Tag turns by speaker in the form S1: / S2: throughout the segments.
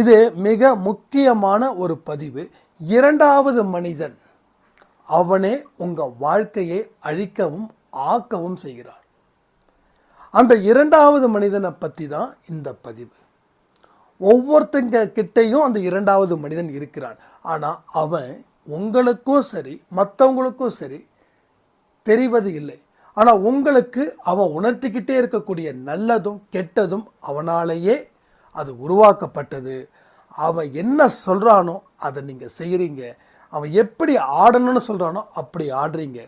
S1: இது மிக முக்கியமான ஒரு பதிவு. இரண்டாவது மனிதன் அவனே உங்கள் வாழ்க்கையை அழிக்கவும் ஆக்கவும் செய்கிறான். அந்த இரண்டாவது மனிதனை பற்றி தான் இந்த பதிவு. ஒவ்வொருத்தங்க கிட்டேயும் அந்த இரண்டாவது மனிதன் இருக்கிறான். ஆனால் அவன் உங்களுக்கும் சரி மற்றவங்களுக்கும் சரி தெரிவது இல்லை. ஆனால் உங்களுக்கு அவன் உணர்த்திக்கிட்டே இருக்கக்கூடிய நல்லதும் கெட்டதும் அவனாலேயே அது உருவாக்கப்பட்டது. அவன் என்ன சொல்கிறானோ அதை நீங்கள் செய்கிறீங்க அவன் எப்படி ஆடணும்னு சொல்கிறானோ அப்படி ஆடுறீங்க.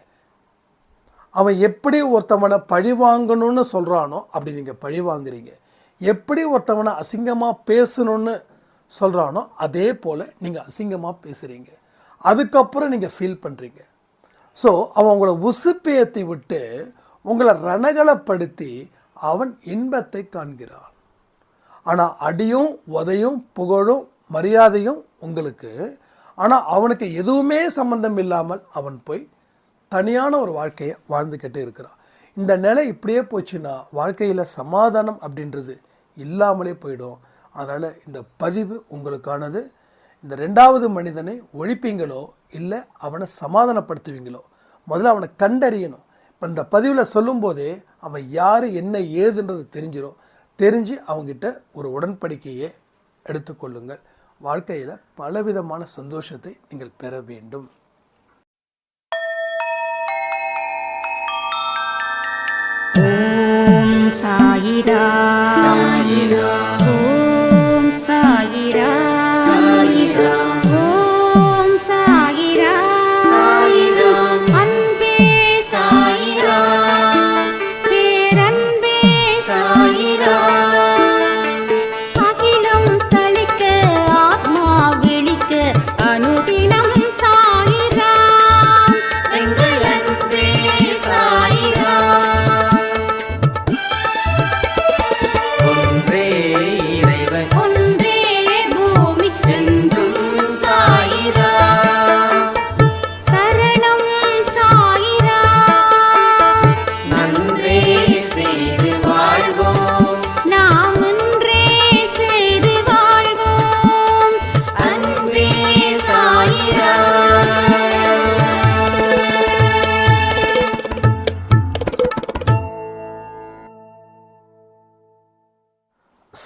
S1: அவன் எப்படி ஒருத்தவனை பழி வாங்கணும்னு சொல்கிறானோ அப்படி நீங்கள் பழி வாங்குறீங்க. எப்படி ஒருத்தவனை அசிங்கமாக பேசணும்னு சொல்கிறானோ அதே போல் நீங்கள் அசிங்கமாக பேசுகிறீங்க அதுக்கப்புறம் நீங்கள் ஃபீல் பண்ணுறீங்க ஸோ அவன் உங்களை உசுப்பேத்தி விட்டு உங்களை ரணகலப்படுத்தி அவன் இன்பத்தை காண்கிறான். ஆனால் அடியும் உதையும் புகழும் மரியாதையும் உங்களுக்கு. ஆனால் அவனுக்கு எதுவுமே சம்பந்தம் இல்லாமல் அவன் போய் தனியான ஒரு வாழ்க்கையை வாழ்ந்துக்கிட்டு இருக்கிறான். இந்த நிலை இப்படியே போச்சுன்னா வாழ்க்கையில் சமாதானம் அப்படின்றது இல்லாமலே போயிடும். அதனால் இந்த பதிவு உங்களுக்கானது. இந்த ரெண்டாவது மனிதனை ஒழிப்பீங்களோ இல்லை அவனை சமாதானப்படுத்துவீங்களோ? முதல்ல அவனை கண்டறியணும். இப்போ இந்த பதிவில் சொல்லும்போதே அவன் யார் என்ன ஏதுன்றது தெரிஞ்சிடும் தெரிஞ்சு அவங்ககிட்ட ஒரு உடன்படிக்கையை எடுத்துக்கொள்ளுங்கள். வாழ்க்கையில் பலவிதமான சந்தோஷத்தை நீங்கள் பெற வேண்டும்.
S2: சாயிரா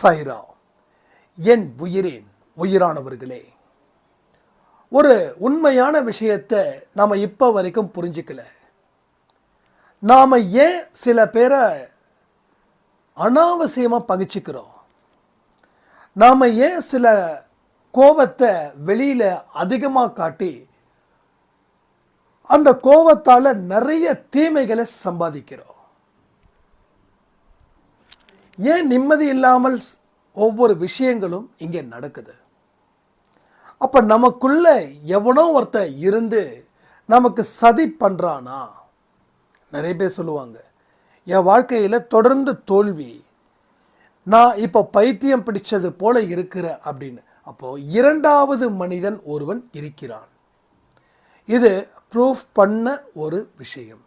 S1: சைரா என் உயிரின் உயிரானவர்களே. ஒரு உண்மையான விஷயத்தை நாம் இப்போ வரைக்கும் புரிஞ்சுக்கல. நாம் ஏன் சில பேரை அனாவசியமாக பகிச்சிக்கிறோம்? நாம் ஏன் சில கோபத்தை வெளியில் அதிகமாக காட்டி அந்த கோபத்தால் நிறைய தீமைகளை சம்பாதிக்கிறோம்? ஏன் நிம்மதி இல்லாமல் ஸ்- ஒவ்வொரு விஷயங்களும் இங்கே நடக்குது? அப்போ நமக்குள்ள எவனோ ஒருத்தன் இருந்து நமக்கு சதி பண்ணுறானா நிறைய பேர் சொல்லுவாங்க என் வாழ்க்கையில் தொடர்ந்து தோல்வி நான் இப்போ பைத்தியம் பிடிச்சது போல இருக்கிற அப்படின்னு. அப்போது இரண்டாவது மனிதன் ஒருவன் இருக்கிறான். இது ப்ரூஃப் பண்ண ஒரு விஷயம்.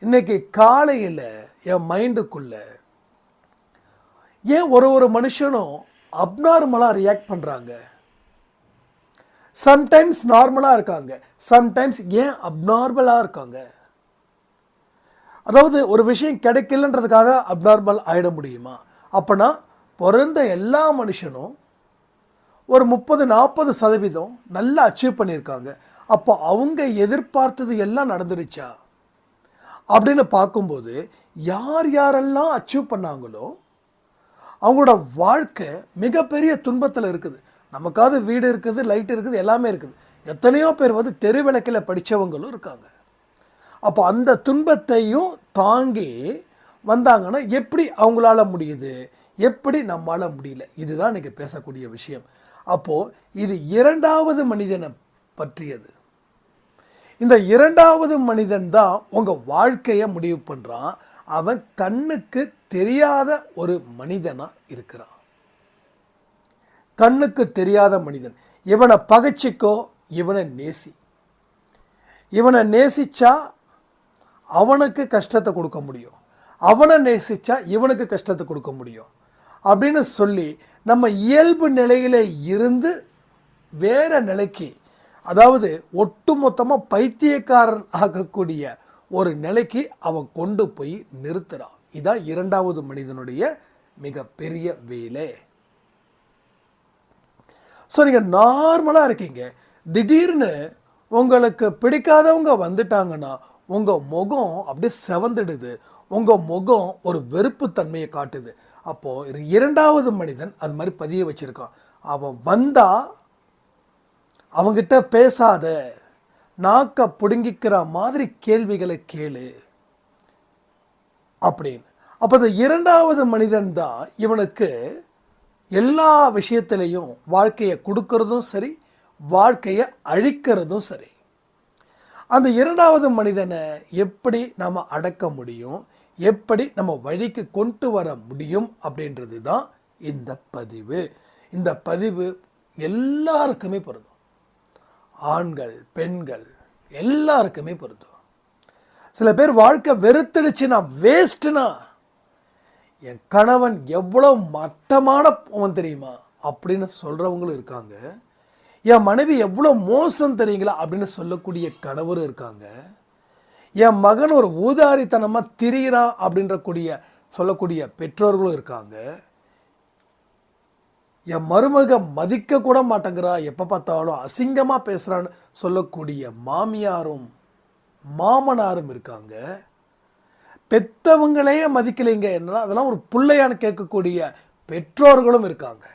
S1: இன்னைக்கு காலையில் என் மைண்டுக்குள்ளே ஏன் ஒரு ஒரு மனுஷனும் அப்நார்மலாக ரியாக்ட் பண்ணுறாங்க சம்டைம்ஸ் நார்மலாக இருக்காங்க. சம்டைம்ஸ் ஏன் அப்நார்மலாக இருக்காங்க? அதாவது ஒரு விஷயம் கிடைக்கலன்றதுக்காக அப்நார்மல் ஆகிட முடியுமா? அப்போனா பிறந்த எல்லா மனுஷனும் ஒரு முப்பது நாற்பது சதவீதம் நல்லா அச்சீவ் பண்ணியிருக்காங்க. அப்போ அவங்க எதிர்பார்த்தது எல்லாம் நடந்துடுச்சா அப்படின்னு பார்க்கும்போது யார் யாரெல்லாம் அச்சீவ் பண்ணாங்களோ அவங்களோட வாழ்க்கை மிகப்பெரிய துன்பத்தில் இருக்குது. நமக்காவது வீடு இருக்குது லைட் இருக்குது எல்லாமே இருக்குது. எத்தனையோ பேர் வந்து தெரு விளக்கில் படித்தவங்களும் இருக்காங்க. அப்போ அந்த துன்பத்தையும் தாங்கி வந்தாங்கன்னா எப்படி அவங்களால முடியுது? எப்படி நம்மளால் முடியல? இதுதான் இன்றைக்கி பேசக்கூடிய விஷயம். அப்போது இது இரண்டாவது மனிதனை பற்றியது. இந்த இரண்டாவது மனிதன் தான் உங்கள் வாழ்க்கையை முடிவு பண்ணுறான் அவன் கண்ணுக்கு தெரியாத ஒரு மனிதனாக இருக்கிறான். கண்ணுக்கு தெரியாத மனிதன். இவனை பகைச்சிக்கோ இவனை நேசி. இவனை நேசிச்சா அவனுக்கு கஷ்டத்தை கொடுக்க முடியும். அவனை நேசிச்சா இவனுக்கு கஷ்டத்தை கொடுக்க முடியும். அப்படின்னு சொல்லி நம்ம இயல்பு நிலையில் இருந்து வேற நிலைக்கு அதாவது ஒட்டுமொத்தமாக பைத்தியக்காரன் ஆகக்கூடிய ஒரு நிலைக்கு அவன் கொண்டு போய் நிறுத்துறான். இதான் இரண்டாவது மனிதனுடைய மிகப்பெரிய வேலை. ஸோ நீங்கள் நார்மலாக இருக்கீங்க. திடீர்னு உங்களுக்கு பிடிக்காதவங்க வந்துட்டாங்கன்னா உங்கள் முகம் அப்படியே செவந்துடுது. உங்கள் முகம் ஒரு வெறுப்புத்தன்மையை காட்டுது. அப்போது இரண்டாவது மனிதன் அது மாதிரி பதிய வச்சுருக்கான். அவன் வந்தால் அவங்கிட்ட பேசாத நாக்க பிடுங்கிக்கிற மாதிரி கேள்விகளை கேளு. அப்படின்னு. அப்போ இந்த இரண்டாவது மனிதன் தான் இவனுக்கு எல்லா விஷயத்திலையும் வாழ்க்கையை கொடுக்கறதும் சரி வாழ்க்கையை அழிக்கிறதும் சரி. அந்த இரண்டாவது மனிதனை எப்படி நம்ம அடக்க முடியும் எப்படி நம்ம வழிக்கு கொண்டு வர முடியும் அப்படின்றது தான் இந்த பதிவு. இந்த பதிவு எல்லாருக்குமே பொருந்தும். ஆண்கள் பெண்கள் எல்லாருக்குமே பொருந்தும். சில பேர் வாழ்க்கை வெறுத்துடுச்சுன்னா வேஸ்ட்டுனா என் கணவன் எவ்வளோ மட்டமானவன் தெரியுமா? அப்படின்னு சொல்கிறவங்களும் இருக்காங்க. என் மனைவி எவ்வளோ மோசம் தெரியுங்களா? அப்படின்னு சொல்லக்கூடிய கணவரும் இருக்காங்க. என் மகன் ஒரு ஊதாரித்தனமாக திரியிறான் அப்படின்ற கூடிய சொல்லக்கூடிய பெற்றோர்களும் இருக்காங்க. என் மருமக மதிக்க கூட மாட்டேங்கிறா. எப்போ பார்த்தாலும் அசிங்கமாக பேசுகிறான்னு சொல்லக்கூடிய மாமியாரும் மாமனாரும் இருக்காங்க. பெத்தவங்களே மதிக்கலைங்க என்ன அதெல்லாம் ஒரு பிள்ளையான்னு கேட்கக்கூடிய பெற்றோர்களும் இருக்காங்க.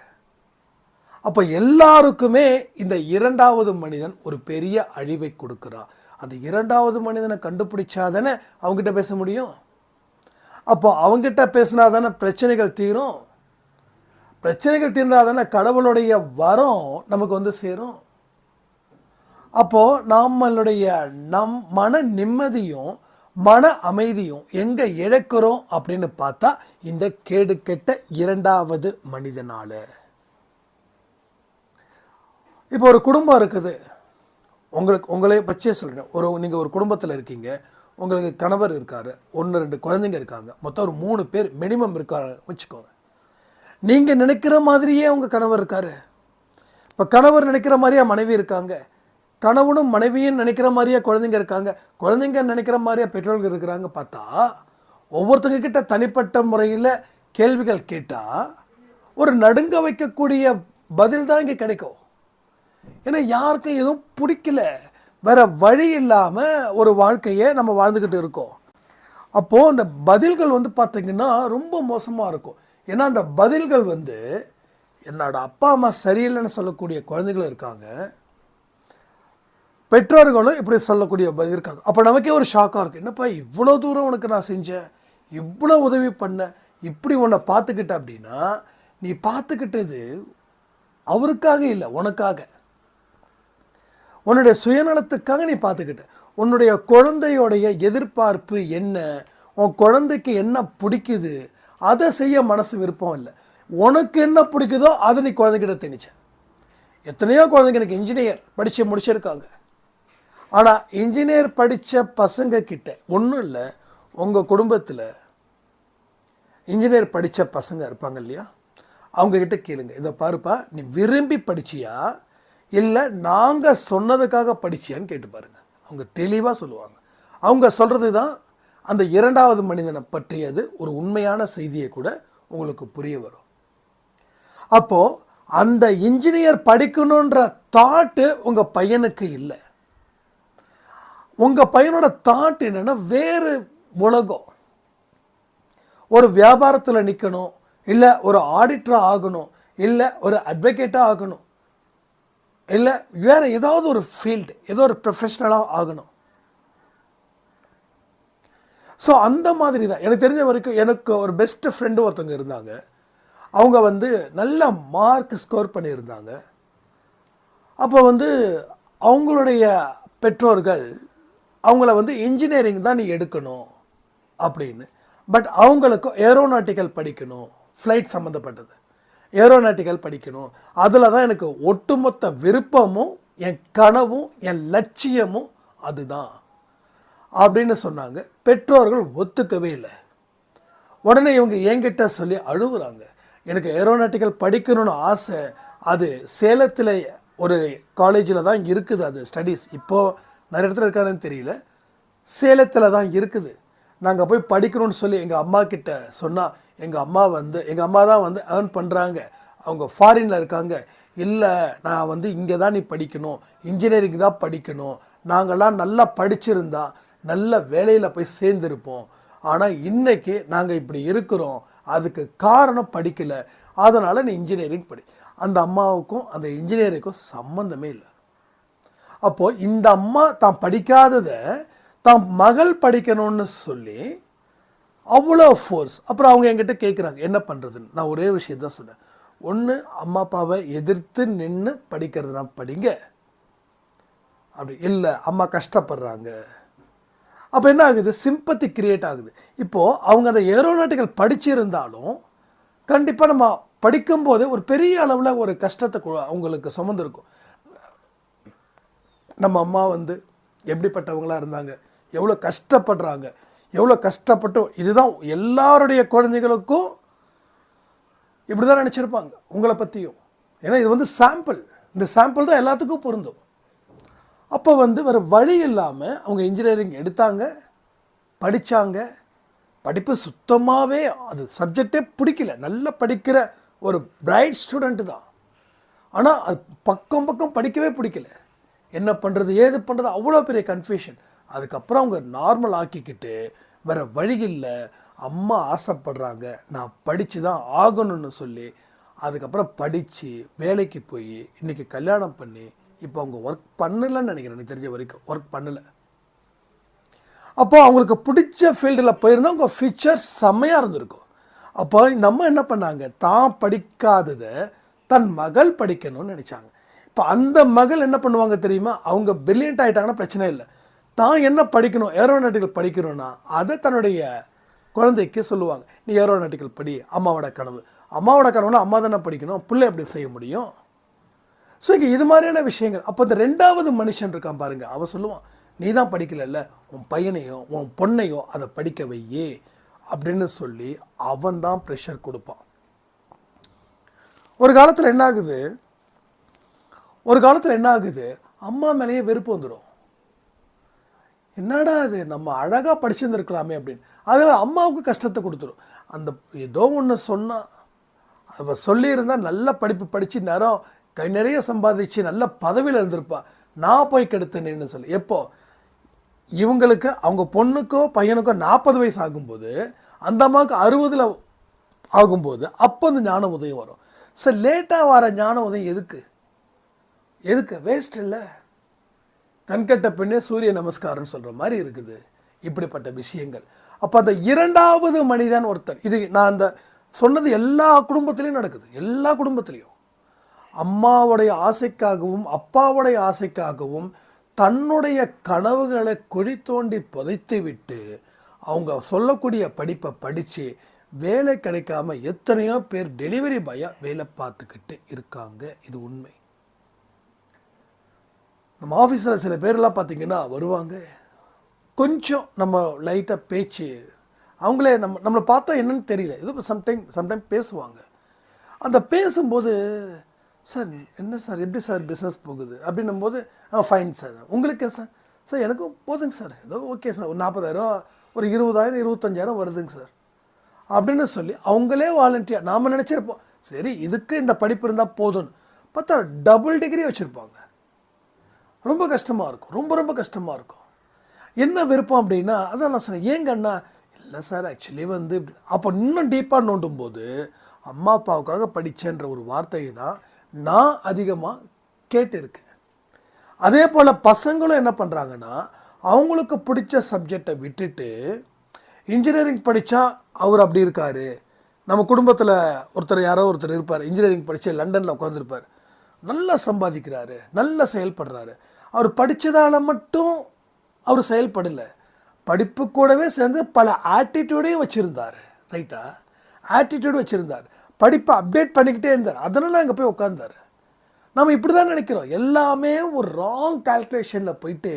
S1: அப்போ எல்லாருக்குமே இந்த இரண்டாவது மனிதன் ஒரு பெரிய அழிவை கொடுக்குறான். அந்த இரண்டாவது மனிதனை கண்டுபிடிச்சாதானே அவங்ககிட்ட பேச முடியும்? அப்போ அவங்ககிட்ட பேசினா தானே பிரச்சனைகள் தீரும்? பிரச்சனைகள் தீர்ந்தால் தானே கடவுளுடைய வரம் நமக்கு வந்து சேரும்? அப்போது நம்மளுடைய நம் மன நிம்மதியும் மன அமைதியும் எங்கே இழக்கிறோம் அப்படின்னு பார்த்தா இந்த கேடு கெட்ட இரண்டாவது மனிதனால. இப்போ ஒரு குடும்பம் இருக்குது. உங்களுக்கு உங்களே பற்றியே சொல்கிறேன் ஒரு நீங்கள் ஒரு குடும்பத்தில் இருக்கீங்க. உங்களுக்கு கணவர் இருக்காரு. ஒன்று ரெண்டு குழந்தைங்க இருக்காங்க. மொத்தம் ஒரு மூணு பேர் மினிமம் இருக்காரு வச்சுக்கோங்க. நீங்கள் நினைக்கிற மாதிரியே உங்கள் கணவர் இருக்காரு. இப்போ கணவர் நினைக்கிற மாதிரியா மனைவி இருக்காங்க. கணவனும் மனைவியும் நினைக்கிற மாதிரியா குழந்தைங்க இருக்காங்க. குழந்தைங்க நினைக்கிற மாதிரியா பெற்றோர்கள் இருக்கிறாங்க பார்த்தா ஒவ்வொருத்தங்க கிட்ட தனிப்பட்ட முறையில் கேள்விகள் கேட்டால் ஒரு நடுங்க வைக்கக்கூடிய பதில் தான் இங்கே கிடைக்கும். ஏன்னா யாருக்கும் எதுவும் பிடிக்கல. வேற வழி இல்லாமல் ஒரு வாழ்க்கையை நம்ம வாழ்ந்துக்கிட்டு இருக்கோம். அப்போது அந்த பதில்கள் வந்து பார்த்தீங்கன்னா ரொம்ப மோசமாக இருக்கும். ஏன்னா அந்த பதில்கள் வந்து என்னோட அப்பா அம்மா சரியில்லைன்னு சொல்லக்கூடிய குழந்தைகளும் இருக்காங்க. பெற்றோர்களும் இப்படி சொல்லக்கூடிய பதில் இருக்காங்க. அப்போ நமக்கே ஒரு ஷாக்காக இருக்கும் என்னப்பா இவ்வளோ தூரம் உனக்கு நான் செஞ்சேன்? இவ்வளோ உதவி பண்ணேன் இப்படி உன்னை பார்த்துக்கிட்ட அப்படின்னா நீ பார்த்துக்கிட்டது அவருக்காக இல்லை உனக்காக. உன்னுடைய சுயநலத்துக்காக நீ பார்த்துக்கிட்ட. உன்னுடைய குழந்தையோடைய எதிர்பார்ப்பு என்ன? உன் குழந்தைக்கு என்ன பிடிக்குது? அதை செய்ய மனசு விருப்பம் இல்லை. உனக்கு என்ன பிடிக்குதோ அதை நீ குழந்தைகிட்ட திணிச்ச. எத்தனையோ குழந்தைங்க எனக்கு இன்ஜினியர் படித்து முடிச்சிருக்காங்க. ஆனால் இன்ஜினியர் படித்த பசங்க கிட்ட ஒன்றும் இல்லை உங்கள் குடும்பத்தில் இன்ஜினியர் படித்த பசங்க இருப்பாங்க இல்லையா? அவங்கக்கிட்ட கேளுங்க. இதை பாருப்பா நீ விரும்பி படிச்சியா? இல்லை நாங்கள் சொன்னதுக்காக படிச்சியான்னு கேட்டு பாருங்கள் அவங்க தெளிவாக சொல்லுவாங்க. அவங்க சொல்கிறது தான் அந்த இரண்டாவது மனிதனை பற்றியது ஒரு உண்மையான செய்தியை கூட உங்களுக்கு புரிய வரும். அப்போது அந்த இன்ஜினியர் படிக்கணுன்ற தாட்டு உங்கள் பையனுக்கு இல்லை. உங்கள் பையனோட தாட் என்னென்னா வேறு உலகம். ஒரு வியாபாரத்தில் நிற்கணும் இல்லை ஒரு ஆடிட்டராக ஆகணும் இல்லை ஒரு அட்வொகேட்டாக ஆகணும் இல்லை வேறு ஏதாவது ஒரு ஃபீல்டு ஏதோ ஒரு ப்ரொஃபஷ்னலாக ஆகணும். ஸோ அந்த மாதிரி தான் எனக்கு தெரிஞ்ச வரைக்கும் எனக்கு ஒரு பெஸ்ட் ஃப்ரெண்டு ஒருத்தவங்க இருந்தாங்க. அவங்க வந்து நல்ல மார்க் ஸ்கோர் பண்ணியிருந்தாங்க. அப்போ வந்து அவங்களுடைய பெற்றோர்கள் அவங்கள வந்து இன்ஜினியரிங் தான் நீ எடுக்கணும் அப்படின்னு. பட் அவங்களுக்கு ஏரோநாட்டிக்கல் படிக்கணும் ஃப்ளைட் சம்மந்தப்பட்டது ஏரோநாட்டிக்கல் படிக்கணும். அதில் தான் எனக்கு ஒட்டுமொத்த விருப்பமும் என் கனவும் என் லட்சியமும் அதுதான். அப்படின்னு சொன்னாங்க. பெற்றோர்கள் ஒத்துக்கவே இல்லை. உடனே இவங்க என்கிட்ட சொல்லி அழுகுறாங்க எனக்கு ஏரோநாட்டிக்கல் படிக்கணும்னு ஆசை அது சேலத்தில் ஒரு காலேஜில் தான் இருக்குது அது ஸ்டடீஸ் இப்போது நிறைய இடத்துல இருக்கானு தெரியல. சேலத்தில் தான் இருக்குது. நாங்கள் போய் படிக்கணும்னு சொல்லி எங்கள் அம்மா கிட்ட சொன்னால் எங்கள் அம்மா வந்து எங்கள் அம்மா தான் வந்து ஏர்ன் பண்ணுறாங்க அவங்க ஃபாரினில் இருக்காங்க. இல்லை நான் வந்து இங்கே தான் நீ படிக்கணும். இன்ஜினியரிங் தான் படிக்கணும். நாங்கள்லாம் நல்லா படிச்சிருந்தா நல்ல வேலையில் போய் சேர்ந்துருப்போம். ஆனால் இன்னைக்கு நாங்கள் இப்படி இருக்கிறோம். அதுக்கு காரணம் படிக்கலை. அதனால் நீ இன்ஜினியரிங் படி. அந்த அம்மாவுக்கும் அந்த இன்ஜினியரிங்க்கும் சம்மந்தமே இல்லை. அப்போது இந்த அம்மா தான் படிக்காததை தான் மகள் படிக்கணும்னு சொல்லி அவ்வளோ ஃபோர்ஸ் அப்புறம் அவங்க என்கிட்ட கேட்குறாங்க என்ன பண்ணுறதுன்னு நான் ஒரே விஷயம் தான் சொன்னேன் ஒன்று அம்மா அப்பாவை எதிர்த்து நின்று படிக்கிறதுனா படிங்க. அப்படி இல்லை அம்மா கஷ்டப்படுறாங்க. அப்போ என்ன ஆகுது? சிம்பத்தி கிரியேட் ஆகுது. இப்போது அவங்க அந்த ஏரோநாட்டிக்கல் படிச்சிருந்தாலும் கண்டிப்பாக நம்ம படிக்கும்போது ஒரு பெரிய அளவில் ஒரு கஷ்டத்தை கு- அவங்களுக்கு சுமந்துருக்கும். நம்ம அம்மா வந்து எப்படிப்பட்டவங்களாக இருந்தாங்க? எவ்வளோ கஷ்டப்படுறாங்க? எவ்வளோ கஷ்டப்பட்டு இதுதான் எல்லாருடைய குழந்தைகளுக்கும் இப்படி தான் நினச்சிருப்பாங்க உங்களை பற்றியும் ஏன்னா இது வந்து சாம்பிள் இந்த சாம்பிள் தான் எல்லாத்துக்கும் பொருந்தும். அப்போ வந்து வேறு வழி இல்லாமல் அவங்க இன்ஜினியரிங் எடுத்தாங்க படித்தாங்க படிப்பு சுத்தமாகவே அது சப்ஜெக்டே பிடிக்கல. நல்லா படிக்கிற ஒரு பிரைட் ஸ்டூடெண்ட்டு தான். ஆனால் அது பக்கம் பக்கம் படிக்கவே பிடிக்கல. என்ன பண்ணுறது ஏது பண்ணுறது அவ்வளோ பெரிய கன்ஃபியூஷன் அதுக்கப்புறம் அவங்க நார்மல் ஆக்கிக்கிட்டு வேறு வழி இல்லை அம்மா ஆசைப்படுறாங்க நான் படித்து தான் ஆகணும்னு சொல்லி அதுக்கப்புறம் படித்து வேலைக்கு போய் இன்றைக்கி கல்யாணம் பண்ணி இப்போ அவங்க ஒர்க் பண்ணலன்னு நினைக்கிறேன் எனக்கு தெரிஞ்ச வரைக்கும். ஒர்க் பண்ணலை. அப்போ அவங்களுக்கு பிடிச்ச ஃபீல்டில் போயிருந்தா அவங்க ஃபியூச்சர் செம்மையாக இருந்திருக்கும். அப்போ இந்த அம்மா என்ன பண்ணாங்க தான் படிக்காததை தன் மகள் படிக்கணும்னு நினச்சாங்க. இப்போ அந்த மகள் என்ன பண்ணுவாங்க தெரியுமா? அவங்க பிரில்லியன்ட் ஆகிட்டாங்கன்னா பிரச்சனை இல்லை. தான் என்ன படிக்கணும்? ஏரோநாட்டிக்கல் படிக்கணும்னா அதை தன்னுடைய குழந்தைக்கு சொல்லுவாங்க. நீ ஏரோநாட்டிக்கல் படி அம்மாவோட கனவு. அம்மாவோட கனவுனா அம்மா தானே படிக்கணும். பிள்ளை எப்படி செய்ய முடியும்? ஸோ இங்கே இது மாதிரியான விஷயங்கள். அப்போ இந்த ரெண்டாவது மனுஷன் இருக்கான் பாருங்கள் அவன் சொல்லுவான் நீ தான் படிக்கலைல்ல. உன் பையனையோ உன் பொண்ணையோ அதை படிக்க வையே. அப்படின்னு சொல்லி அவன் தான் ப்ரெஷர் கொடுப்பான். ஒரு காலத்தில் என்ன ஆகுது? ஒரு காலத்தில் என்ன ஆகுது? அம்மா மேலேயே வெறுப்பு வந்துடும் என்னடா அது நம்ம அழகாக படிச்சிருந்துருக்கலாமே அப்படின்னு. அது அம்மாவுக்கு கஷ்டத்தை கொடுத்துரும். அந்த ஏதோ ஒன்று சொன்னால் அவள் சொல்லியிருந்தா நல்ல படிப்பு படித்து நேரம் கை நிறைய சம்பாதிச்சு நல்ல பதவியில் இருந்திருப்பா. நான் போய் கெடுத்தேன்னு சொல்லி. எப்போ? இவங்களுக்கு அவங்க பொண்ணுக்கோ பையனுக்கோ நாற்பது வயசு ஆகும்போது அந்த அம்மாவுக்கு அறுபதில் ஆகும்போது அப்போ அந்த ஞான உதயம் வரும். சார் லேட்டாக வர ஞான உதயம் எதுக்கு? எதுக்கு? வேஸ்ட் இல்லை. கண்கட்ட பெண்ணே சூரிய நமஸ்காரம்னு சொல்கிற மாதிரி இருக்குது. இப்படிப்பட்ட விஷயங்கள். அப்போ அந்த இரண்டாவது மனிதன் ஒருத்தர் இது நான் அந்த சொன்னது எல்லா குடும்பத்திலையும் நடக்குது. எல்லா குடும்பத்திலையும். அம்மாவுடைய ஆசைக்காகவும் அப்பாவுடைய ஆசைக்காகவும் தன்னுடைய கனவுகளை குழி தோண்டி புதைத்து விட்டு அவங்க சொல்லக்கூடிய படிப்பை படித்து வேலை கிடைக்காம எத்தனையோ பேர் டெலிவரி பாயாக வேலை பார்த்துக்கிட்டு இருக்காங்க. இது உண்மை. நம்ம ஆஃபீஸில் சில பேர்லாம் பார்த்தீங்கன்னா வருவாங்க. கொஞ்சம் நம்ம லைட்டாக பேச்சு அவங்களே நம்ம நம்மளை பார்த்தா என்னன்னு தெரியல. ஏதோ சம்டைம் சம்டைம் பேசுவாங்க. அந்த பேசும்போது சார் என்ன சார் எப்படி சார் பிஸ்னஸ் போகுது? அப்படின்னும் போது ஆ ஃபைன் சார். உங்களுக்கு சார்? சார் எனக்கும் போதுங்க சார். ஏதோ ஓகே சார் ஒரு நாற்பதாயிரம் ஒரு இருபதாயிரம் இருபத்தஞ்சாயிரம் வருதுங்க சார். அப்படின்னு சொல்லி அவங்களே வாலண்டியர் நாம் நினச்சிருப்போம். சரி இதுக்கு இந்த படிப்பு இருந்தால் போதும்னு. பார்த்தா டபுள் டிகிரி வச்சுருப்பாங்க. ரொம்ப கஷ்டமாக இருக்கும். ரொம்ப ரொம்ப கஷ்டமாக இருக்கும். என்ன விருப்பம் அப்படின்னா அதான் நான் சொன்னேன் ஏங்கண்ணா இல்லை சார் ஆக்சுவலி வந்து அப்போ இன்னும் டீப்பாக நோண்டும் போது அம்மா அப்பாவுக்காக படித்தேன்ற ஒரு வார்த்தையை தான் நான் அதிகமாக கேட்டிருக்கேன். அதே போல் பசங்களும் என்ன பண்ணுறாங்கன்னா அவங்களுக்கு பிடிச்ச சப்ஜெக்டை விட்டுட்டு இன்ஜினியரிங் படித்தா அவர் அப்படி இருக்கார். நம்ம குடும்பத்தில் ஒருத்தர் யாரோ ஒருத்தர் இருப்பார். இன்ஜினியரிங் படித்து லண்டனில் உட்காந்துருப்பார் நல்லா சம்பாதிக்கிறாரு. நல்லா செயல்படுறாரு. அவர் படித்ததால் மட்டும் அவர் செயல்படலை. படிப்பு கூடவே சேர்ந்து பல ஆட்டிடியூடையும் வச்சுருந்தார். ரைட்டா ஆட்டிடியூடு வச்சுருந்தார். படிப்பை அப்டேட் பண்ணிக்கிட்டே இருந்தார். அதனால் அங்கே போய் உட்காந்தார் நம்ம இப்படி தான் நினைக்கிறோம். எல்லாமே ஒரு ராங் கால்குலேஷனில் போயிட்டு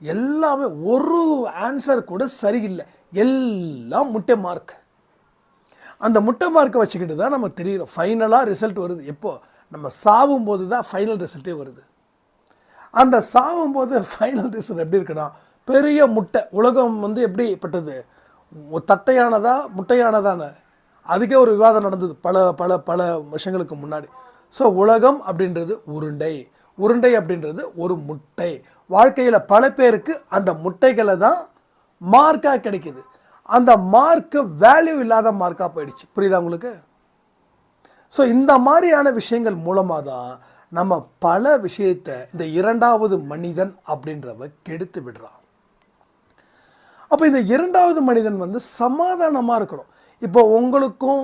S1: எல்லாமே ஒரு ஆன்சர் கூட சரியில்லை. எல்லாம் முட்டை மார்க் அந்த முட்டை மார்க்கை வச்சுக்கிட்டு தான் நம்ம தெரிகிறோம் ஃபைனலாக ரிசல்ட் வருது. எப்போது நம்ம சாவும் போது தான் ஃபைனல் ரிசல்ட்டே வருது. அந்த சாகும்போது ஃபைனல் ரிசல்ட் எப்படி இருக்குன்னா பெரிய முட்டை. உலகம் வந்து எப்படிப்பட்டது? பட்டது தட்டையானதா முட்டையானதான அதுக்கே ஒரு விவாதம் நடந்தது பல பல பல வருஷங்களுக்கு முன்னாடி. ஸோ உலகம் அப்படின்றது உருண்டை. உருண்டை அப்படின்றது ஒரு முட்டை. வாழ்க்கையில் பல பேருக்கு அந்த முட்டைகளை தான் மார்க்காக கிடைக்குது. அந்த மார்க்கு வேல்யூ இல்லாத மார்க்காக போயிடுச்சு. புரியுதா உங்களுக்கு? ஸோ இந்த மாதிரியான விஷயங்கள் மூலமாக தான் நம்ம பல விஷயத்தை இந்த இரண்டாவது மனிதன் அப்படின்றவ கெடுத்து விடுறான். அப்போ இந்த இரண்டாவது மனிதன் வந்து சமாதானமாக இருக்கணும். இப்போ உங்களுக்கும்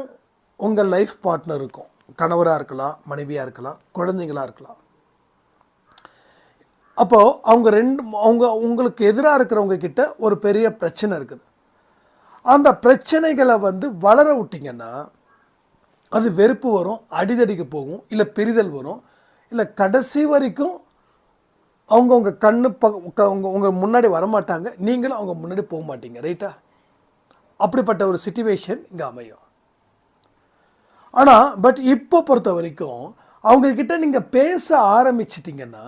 S1: உங்கள் லைஃப் பார்ட்னருக்கும் கணவராக இருக்கலாம் மனைவியாக இருக்கலாம் குழந்தைங்களாக இருக்கலாம். அப்போது அவங்க ரெண்டு அவங்க உங்களுக்கு எதிராக இருக்கிறவங்க கிட்ட ஒரு பெரிய பிரச்சனை இருக்குது. அந்த பிரச்சனைகளை வந்து வளர விட்டிங்கன்னா அது வெறுப்பு வரும் அடிதடிக்கு போகும் இல்லை பிரிதல் வரும் இல்லை கடைசி வரைக்கும் அவங்க உங்கள் கண்ணு ப க- உங்கள் முன்னாடி வரமாட்டாங்க. நீங்களும் அவங்க முன்னாடி போக மாட்டீங்க ரைட்டா அப்படிப்பட்ட ஒரு சுச்சுவேஷன் இங்கே அமையும். ஆனால் பட் இப்போ பொறுத்த வரைக்கும் அவங்கக்கிட்ட நீங்கள் பேச ஆரம்பிச்சிட்டிங்கன்னா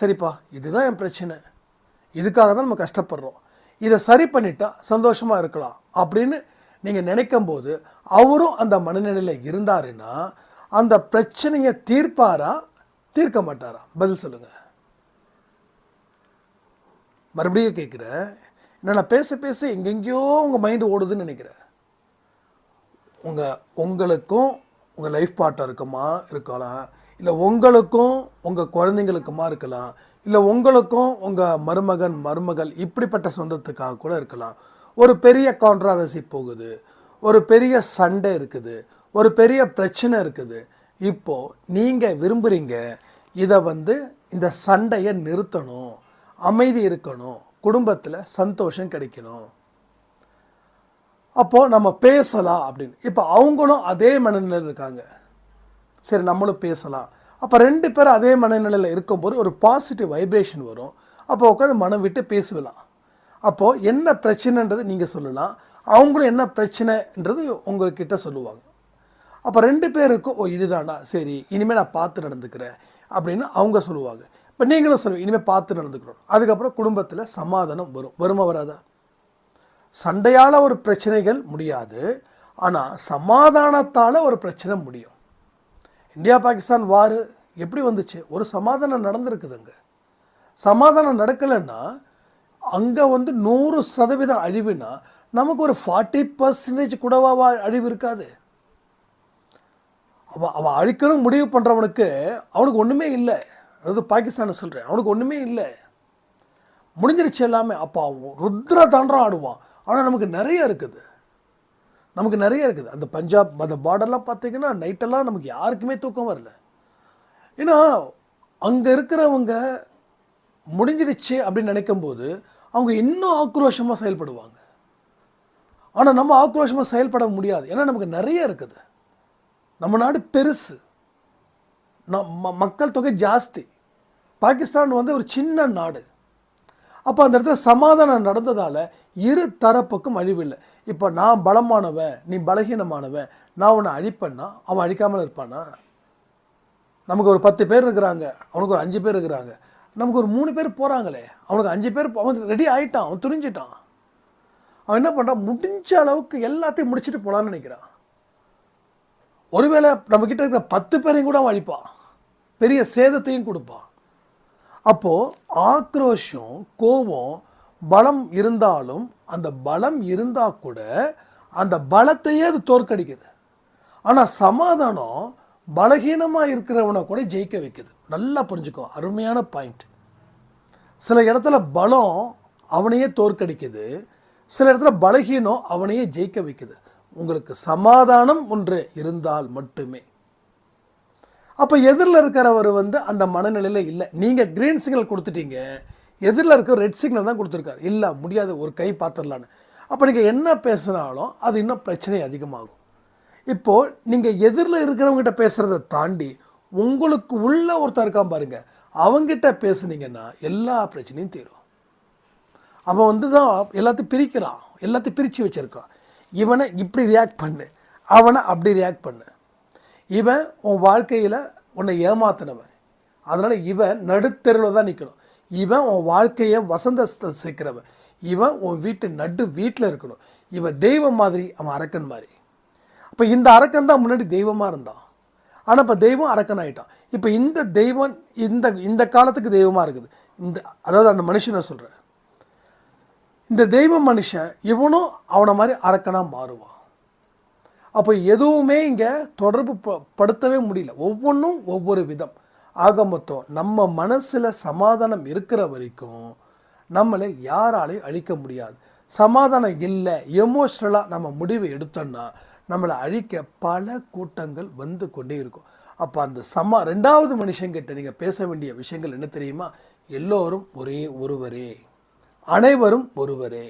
S1: சரிப்பா இதுதான் என் பிரச்சனை. இதுக்காக தான் நம்ம கஷ்டப்படுறோம். இதை சரி பண்ணிட்டா சந்தோஷமாக இருக்கலாம் அப்படின்னு நீங்கள் நினைக்கும் போது அவரும் அந்த மனநிலையில் இருந்தாருன்னா அந்த பிரச்சனையை தீர்ப்பாரா? தீர்க்க மாட்டாரா பதில் சொல்லுங்கள் மறுபடியும் கேட்குறேன் என்ன நான் பேச பேச எங்கெங்கேயோ உங்கள் மைண்டு ஓடுதுன்னு நினைக்கிறேன் உங்கள் உங்களுக்கும் உங்கள் லைஃப் பார்ட்னருக்குமா இருக்கலாம்? இல்லை உங்களுக்கும் உங்கள் குழந்தைங்களுக்குமா இருக்கலாம்? இல்லை உங்களுக்கும் உங்கள் மருமகன் மருமகள் இப்படிப்பட்ட சொந்தத்துக்காக கூட இருக்கலாம். ஒரு பெரிய கான்ட்ராவர்சி போகுது. ஒரு பெரிய சண்டை இருக்குது. ஒரு பெரிய பிரச்சனை இருக்குது. இப்போது நீங்கள் விரும்புகிறீங்க இதை வந்து இந்த சண்டையை நிறுத்தணும் அமைதி இருக்கணும் குடும்பத்தில் சந்தோஷம் கிடைக்கணும். அப்போது நம்ம பேசலாம் அப்படின்னு. இப்போ அவங்களும் அதே மனநிலையில் இருக்காங்க. சரி நம்மளும் பேசலாம். அப்போ ரெண்டு பேரும் அதே மனநிலையில் இருக்கும்போது ஒரு பாசிட்டிவ் வைப்ரேஷன் வரும். அப்போ உட்காந்து மனம் விட்டு பேசலாம். அப்போது என்ன பிரச்சனைன்றது நீங்கள் சொல்லலாம். அவங்களும் என்ன பிரச்சனைன்றது உங்கள்கிட்ட சொல்லுவாங்க. அப்போ ரெண்டு பேருக்கும் ஓ இதுதானா சரி இனிமேல் நான் பார்த்து நடந்துக்கிறேன் அப்படின்னு அவங்க சொல்லுவாங்க. இப்போ நீங்களும் சொல்லுங்கள் இனிமேல் பார்த்து நடந்துக்கணும் அதுக்கப்புறம் குடும்பத்தில் சமாதானம் வரும். வருமா வராதா? சண்டையால் ஒரு பிரச்சனைகள் முடியாது ஆனால் சமாதானத்தால் ஒரு பிரச்சனை முடியும். இந்தியா பாகிஸ்தான் வார் எப்படி வந்துச்சு? ஒரு சமாதானம் நடந்திருக்குதுங்க. சமாதானம் நடக்கலைன்னா அங்கே வந்து நூறு சதவீதம் அழிவுனா நமக்கு ஒரு ஃபார்ட்டி பர்சன்டேஜ் கூடவா வா- அழிவு இருக்காது. அவன் அவன் அழிக்கணும் முடிவு பண்ணுறவனுக்கு அவனுக்கு ஒன்றுமே இல்லை. அதாவது பாகிஸ்தானை சொல்கிறேன் அவனுக்கு ஒன்றுமே இல்லை. முடிஞ்சிருச்சு எல்லாமே. அப்போ அவன் ருத்ர தாண்டரம் ஆடுவான். ஆனால் நமக்கு நிறைய இருக்குது. நமக்கு நிறைய இருக்குது. அந்த பஞ்சாப் அந்த பார்டர்லாம் பார்த்தீங்கன்னா நைட்டெல்லாம் நமக்கு யாருக்குமே தூக்கம் வரல. ஏன்னா அங்கே இருக்கிறவங்க முடிஞ்சிடுச்சு அப்படின்னு நினைக்கும்போது அவங்க இன்னும் ஆக்ரோஷமாக செயல்படுவாங்க. ஆனால் நம்ம ஆக்ரோஷமாக செயல்பட முடியாது. ஏன்னா நமக்கு நிறைய இருக்குது. நம்ம நாடு பெருசு. நம் ம- மக்கள் தொகை ஜாஸ்தி. பாகிஸ்தான் வந்து ஒரு சின்ன நாடு. அப்போ அந்த இடத்துல சமாதானம் நடந்ததால் இரு தரப்புக்கும் அழிவில்லை. இப்போ நான் பலமானவன் நீ பலகீனமானவன் நான் உன்னை அழிப்பேன்னா அவன் அழிக்காமல் இருப்பானா? நமக்கு ஒரு பத்து பேர் இருக்கிறாங்க அவனுக்கு ஒரு அஞ்சு பேர் இருக்கிறாங்க. நமக்கு ஒரு மூணு பேர் போகிறாங்களே அவனுக்கு அஞ்சு பேர் அவன் ரெடி ஆகிட்டான் அவன் துணிஞ்சிட்டான். அவன் என்ன பண்ணுறான் முடிஞ்ச அளவுக்கு எல்லாத்தையும் முடிச்சுட்டு போகலான்னு நினைக்கிறான். ஒருவேளை நம்மக்கிட்ட இருக்கிற பத்து பேரையும் கூட அவன் அழிப்பான். பெரிய சேதத்தையும் கொடுப்பான். அப்போது ஆக்ரோஷம் கோபம் பலம் இருந்தாலும் அந்த பலம் இருந்தால் கூட அந்த பலத்தையே அது தோற்கடிக்குது. ஆனால் சமாதானம் பலகீனமாக இருக்கிறவனை கூட ஜெயிக்க வைக்குது. நல்லா புரிஞ்சுக்கோ அருமையான பாயிண்ட் சில இடத்துல பலம் அவனையே தோற்கடிக்குது. சில இடத்துல பலகீனம் அவனையே ஜெயிக்க வைக்குது. உங்களுக்கு சமாதானம் ஒன்று இருந்தால் மட்டுமே. அப்போ எதிரில் இருக்கிறவர் வந்து அந்த மனநிலையில் இல்லை. நீங்கள் க்ரீன் சிக்னல் கொடுத்துட்டீங்க. எதிரில் இருக்க ரெட் சிக்னல் தான் கொடுத்துருக்காரு. இல்லை முடியாது ஒரு கை பார்த்துடலான்னு. அப்போ நீங்கள் என்ன பேசுனாலும் அது இன்னும் பிரச்சனை அதிகமாகும். இப்போது நீங்கள் எதிரில் இருக்கிறவங்ககிட்ட பேசுகிறத தாண்டி உங்களுக்கு உள்ள ஒருத்தர் இருக்கான் பாருங்கள் அவங்ககிட்ட பேசுனீங்கன்னா எல்லா பிரச்சனையும் தீரும். அவன் வந்து தான் எல்லாத்தையும் பிரிக்கிறான். எல்லாத்தையும் பிரித்து வச்சுருக்கான். இவனை இப்படி ரியாக்ட் பண்ணு. அவனை அப்படி ரியாக்ட் பண்ணு. இவன் உன் வாழ்க்கையில் உன்னை ஏமாத்தினவன். அதனால் இவன் நடுத்தெருவில் தான் நிற்கணும் இவன் உன் வாழ்க்கையை வசந்த சேர்க்கிறவன். இவன் உன் வீட்டு நடு வீட்டில் இருக்கணும். இவன் தெய்வம் மாதிரி அவன் அரக்கன் மாதிரி. அப்போ இந்த அரக்கன் தான் முன்னாடி தெய்வமாக இருந்தான். ஆனால் இப்போ தெய்வம் அரக்கன் ஆகிட்டான் இப்போ இந்த தெய்வம் இந்த இந்த காலத்துக்கு தெய்வமாக இருக்குது. இந்த அதாவது அந்த மனுஷனை சொல்கிறேன் இந்த தெய்வ மனுஷன் இவனும் அவனை மாதிரி அரக்கனாக மாறுவான். அப்போ எதுவுமே இங்கே தொடர்பு ப- படுத்தவே முடியல. ஒவ்வொன்றும் ஒவ்வொரு விதம். ஆக மொத்தம் நம்ம மனசில் சமாதானம் இருக்கிற வரைக்கும் நம்மளை யாராலையும் அழிக்க முடியாது. சமாதானம் இல்லை எமோஷ்னலாக நம்ம முடிவை எடுத்தோம்னா நம்மளை அழிக்க பல கூட்டங்கள் வந்து கொண்டே இருக்கும். அப்போ அந்த சமா ரெண்டாவது மனுஷங்கிட்ட நீங்கள் பேச வேண்டிய விஷயங்கள் என்ன தெரியுமா? எல்லோரும் ஒரே ஒருவரே. அனைவரும் ஒருவரே.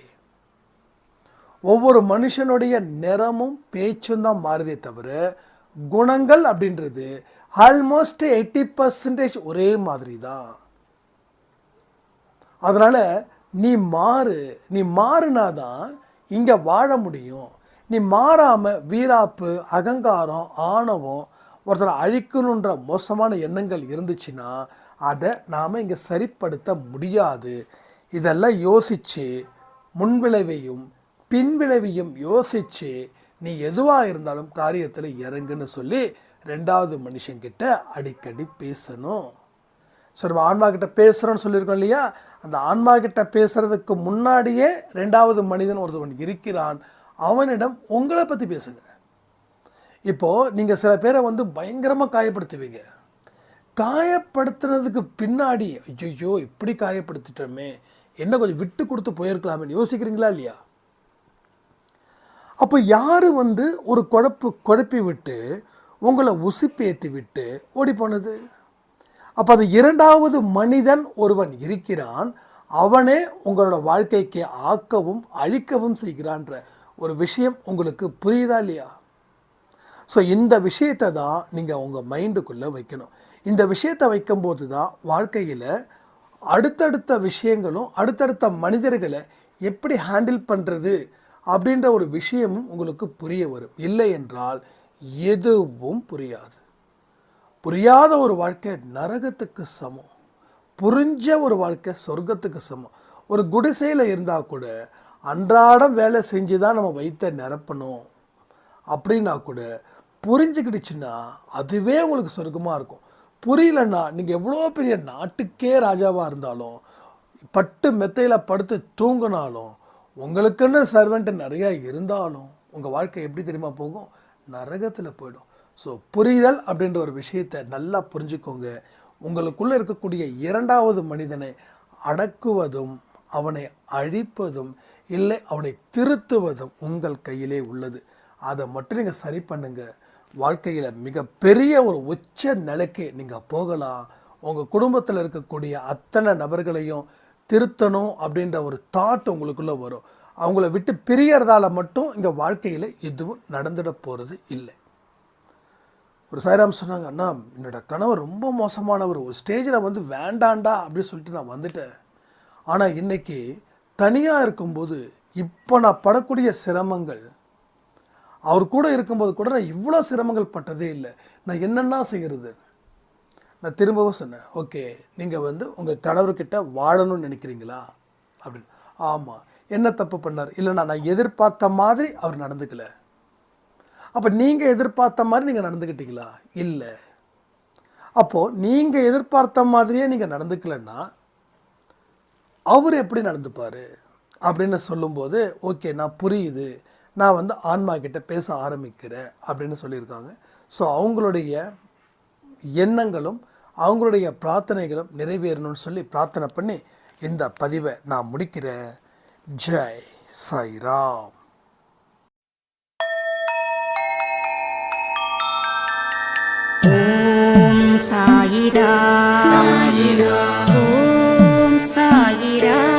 S1: ஒவ்வொரு மனுஷனுடைய நிறமும் பேச்சும் தான் மாறுதே தவிர குணங்கள் அப்படின்றது ஆல்மோஸ்ட் எயிட்டி பர்சன்டேஜ் ஒரே மாதிரி தான். அதனால் நீ மாறு நீ மாறுனாதான் இங்கே வாழ முடியும். நீ மாறாமல் வீராப்பு அகங்காரம் ஆணவம் ஒருத்தரை அழிக்கணுன்ற மோசமான எண்ணங்கள் இருந்துச்சுன்னா அதை நாம் இங்கே சரிப்படுத்த முடியாது. இதெல்லாம் யோசித்து முன்விளைவையும் பின்விளைவையும் யோசித்து நீ எதுவாக இருந்தாலும் காரியத்தில் இறங்குன்னு சொல்லி ரெண்டாவது மனுஷங்கிட்ட அடிக்கடி பேசணும். ஸோ நம்ம ஆன்மா கிட்ட பேசுகிறோன்னு சொல்லியிருக்கோம் இல்லையா? அந்த ஆன்மா கிட்ட பேசுகிறதுக்கு முன்னாடியே ரெண்டாவது மனிதன் ஒருத்தவன் இருக்கிறான். அவனிடம் உங்களை பற்றி பேசுங்க. இப்போது நீங்கள் சில பேரை வந்து பயங்கரமாக காயப்படுத்துவீங்க. காயப்படுத்துனதுக்கு பின்னாடி ஐயோ இப்படி காயப்படுத்திட்டோமே. என்ன கொஞ்சம் விட்டு கொடுத்து போயிருக்கலாமே யோசிக்கிறீங்களா இல்லையா? அப்போ யார் வந்து ஒரு குழப்பு குழப்பி விட்டு உங்களை உசுப்பேத்தி விட்டு ஓடி போனது அப்போ அது இரண்டாவது மனிதன் ஒருவன் இருக்கிறான் அவனே உங்களோட வாழ்க்கைக்கு ஆக்கவும் அழிக்கவும் செய்கிறான்ற ஒரு விஷயம் உங்களுக்கு புரியுதா இல்லையா? ஸோ இந்த விஷயத்தை தான் நீங்கள் உங்கள் மைண்டுக்குள்ளே வைக்கணும். இந்த விஷயத்தை வைக்கும்போது தான் வாழ்க்கையில் அடுத்தடுத்த விஷயங்களும் அடுத்தடுத்த மனிதர்களை எப்படி ஹேண்டில் பண்ணுறது அப்படின்ற ஒரு விஷயமும் உங்களுக்கு புரிய வரும். இல்லை என்றால் எதுவும் புரியாது. புரியாத ஒரு வாழ்க்கை நரகத்துக்கு சமம். புரிஞ்ச ஒரு வாழ்க்கை சொர்க்கத்துக்கு சமம். ஒரு குடிசையில் இருந்தால் கூட அன்றாடம் வேலை செஞ்சு தான் நம்ம வயிற்றை நிரப்பணும் அப்படின்னா கூட புரிஞ்சுக்கிடுச்சுன்னா அதுவே உங்களுக்கு சொர்க்கமாக இருக்கும். புரியலன்னா நீங்கள் எவ்வளோ பெரிய நாட்டுக்கே ராஜாவாக இருந்தாலும் பட்டு மெத்தையில் படுத்து தூங்கினாலும் உங்களுக்குன்னு சர்வெண்ட்டு நிறையா இருந்தாலும் உங்கள் வாழ்க்கை எப்படி தெரியுமா போகும்? நரகத்தில் போயிடும். ஸோ புரிதல் அப்படின்ற ஒரு விஷயத்தை நல்லா புரிஞ்சுக்கோங்க. உங்களுக்குள்ளே இருக்கக்கூடிய இரண்டாவது மனிதனை அடக்குவதும் அவனை அழிப்பதும் இல்லை அவனை திருத்துவதும் உங்கள் கையிலே உள்ளது. அதை மட்டும் நீங்கள் சரி பண்ணுங்கள் வாழ்க்கையில் மிகப்பெரிய ஒரு உச்ச நிலைக்கு நீங்கள் போகலாம். உங்கள் குடும்பத்தில் இருக்கக்கூடிய அத்தனை நபர்களையும் திருத்தணும் அப்படின்ற ஒரு தாட் உங்களுக்குள்ளே வரும். அவங்கள விட்டு பிரியறதால மட்டும் இங்கே வாழ்க்கையில் எதுவும் நடந்துட போகிறது இல்லை. ஒரு சாய்ராம் சொன்னாங்க அண்ணா என்னோட கணவர் ரொம்ப மோசமானவர் ஒரு ஸ்டேஜில் வந்து வேண்டாண்டா அப்படின்னு சொல்லிட்டு நான் வந்துட்டேன். ஆனால் இன்றைக்கி தனியாக இருக்கும்போது இப்போ நான் படக்கூடிய சிரமங்கள் அவர் கூட இருக்கும்போது கூட நான் இவ்வளோ சிரமங்கள் பட்டதே இல்லை. நான் என்னென்ன செய்கிறது? நான் திரும்பவும் சொன்னேன் ஓகே நீங்கள் வந்து உங்கள் கணவர்கிட்ட வாழணும்னு நினைக்கிறீங்களா? அப்படின்னு. ஆமாம் என்ன தப்பு பண்ணார்? இல்லைண்ணா நான் எதிர்பார்த்த மாதிரி அவர் நடந்துக்கல. அப்போ நீங்கள் எதிர்பார்த்த மாதிரி நீங்கள் நடந்துக்கிட்டீங்களா? இல்லை. அப்போது நீங்கள் எதிர்பார்த்த மாதிரியே நீங்கள் நடந்துக்கலன்னா அவர் எப்படி நடந்துப்பார்? அப்படின்னு சொல்லும்போது ஓகே நான் புரியுது. நான் வந்து ஆன்மா கிட்ட பேச ஆரம்பிக்கிறேன் அப்படின்னு சொல்லியிருக்காங்க. ஸோ அவங்களுடைய எண்ணங்களும் அவங்களுடைய பிரார்த்தனைகளும் நிறைவேறணும்னு சொல்லி பிரார்த்தனை பண்ணி இந்த பதிவை நான் முடிக்கிறேன். ஜெய் சாய்ராம்.
S2: சாயிரா சாயிரா
S3: சாயிரா